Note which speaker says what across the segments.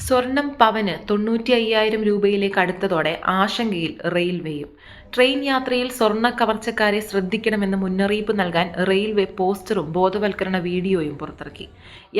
Speaker 1: സ്വർണം പവന് തൊണ്ണൂറ്റി അയ്യായിരം രൂപയിലേക്ക് അടുത്തതോടെ ആശങ്കയിൽ റെയിൽവേയും ട്രെയിൻ യാത്രയിൽ സ്വർണ കവർച്ചക്കാരെ ശ്രദ്ധിക്കണമെന്ന് മുന്നറിയിപ്പ് നൽകാൻ റെയിൽവേ പോസ്റ്ററും ബോധവൽക്കരണ വീഡിയോയും പുറത്തിറക്കി.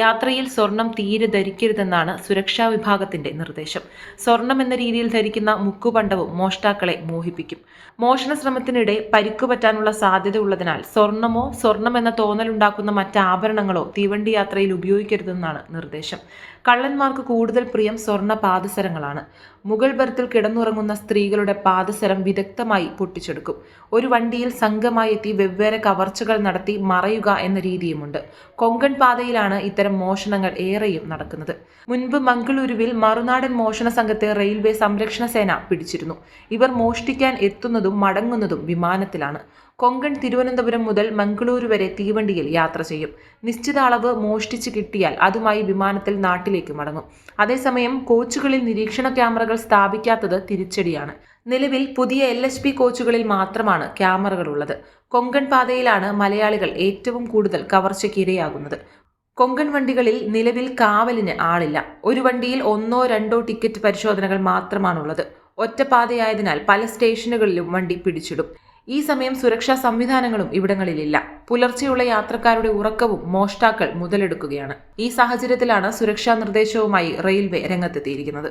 Speaker 1: യാത്രയിൽ സ്വർണം തീരെ ധരിക്കരുതെന്നാണ് സുരക്ഷാ വിഭാഗത്തിന്റെ നിർദ്ദേശം. സ്വർണം എന്ന രീതിയിൽ ധരിക്കുന്ന മുക്കുപണ്ടവും മോഷ്ടാക്കളെ മോഹിപ്പിക്കും. മോഷണ ശ്രമത്തിനിടെ പരിക്കുപറ്റാനുള്ള സാധ്യത ഉള്ളതിനാൽ സ്വർണമോ സ്വർണം എന്ന തോന്നലുണ്ടാക്കുന്ന മറ്റ് ആഭരണങ്ങളോ തീവണ്ടി യാത്രയിൽ ഉപയോഗിക്കരുതെന്നാണ് നിർദ്ദേശം. കള്ളന്മാർക്ക് കൂടുതൽ പ്രിയം സ്വർണ പാദസരങ്ങളാണ്. മുഗൾ ബർത്തിൽ കിടന്നുറങ്ങുന്ന സ്ത്രീകളുടെ പാദസരം വിദഗ്ധമായി പൊട്ടിച്ചെടുക്കും. ഒരു വണ്ടിയിൽ സംഘമായി എത്തി വെവ്വേറെ കവർച്ചകൾ നടത്തി മറയുക എന്ന രീതിയുമുണ്ട്. കൊങ്കൺ പാതയിലാണ് ഇത്തരം മോഷണങ്ങൾ ഏറെയും നടക്കുന്നത്. മുൻപ് മംഗളൂരുവിൽ മറുനാടൻ മോഷണ സംഘത്തെ റെയിൽവേ സംരക്ഷണ സേന പിടിച്ചിരുന്നു. ഇവർ മോഷ്ടിക്കാൻ എത്തുന്നതും മടങ്ങുന്നതും വിമാനത്തിലാണ്. കൊങ്കൺ തിരുവനന്തപുരം മുതൽ മംഗളൂരു വരെ തീവണ്ടിയിൽ യാത്ര ചെയ്യും. നിശ്ചിത അളവ് മോഷ്ടിച്ച് കിട്ടിയാൽ അതുമായി വിമാനത്തിൽ നാട്ടിലേക്ക് മടങ്ങും. അതേസമയം കോച്ചുകളിൽ നിരീക്ഷണ ക്യാമറകൾ സ്ഥാപിക്കാത്തത് തിരിച്ചടിയാണ്. നിലവിൽ പുതിയ എൽ എച്ച് പി കോച്ചുകളിൽ മാത്രമാണ് ക്യാമറകൾ ഉള്ളത് കൊങ്കൺ പാതയിലാണ് മലയാളികൾ ഏറ്റവും കൂടുതൽ കവർച്ചയ്ക്ക് ഇരയാകുന്നത്. കൊങ്കൺ വണ്ടികളിൽ നിലവിൽ കാവലിന് ആളില്ല. ഒരു വണ്ടിയിൽ ഒന്നോ രണ്ടോ ടിക്കറ്റ് പരിശോധനകൾ മാത്രമാണുള്ളത്. ഒറ്റപ്പാതയായതിനാൽ പല സ്റ്റേഷനുകളിലും വണ്ടി പിടിച്ചിടും. ഈ സമയം സുരക്ഷാ സംവിധാനങ്ങളും ഇവിടങ്ങളിലില്ല. പുലർച്ചെയുള്ള യാത്രക്കാരുടെ ഉറക്കവും മോഷ്ടാക്കൾ മുതലെടുക്കുകയാണ്. ഈ സാഹചര്യത്തിലാണ് സുരക്ഷാ നിർദ്ദേശവുമായി റെയിൽവേ രംഗത്തെത്തിയിരിക്കുന്നത്.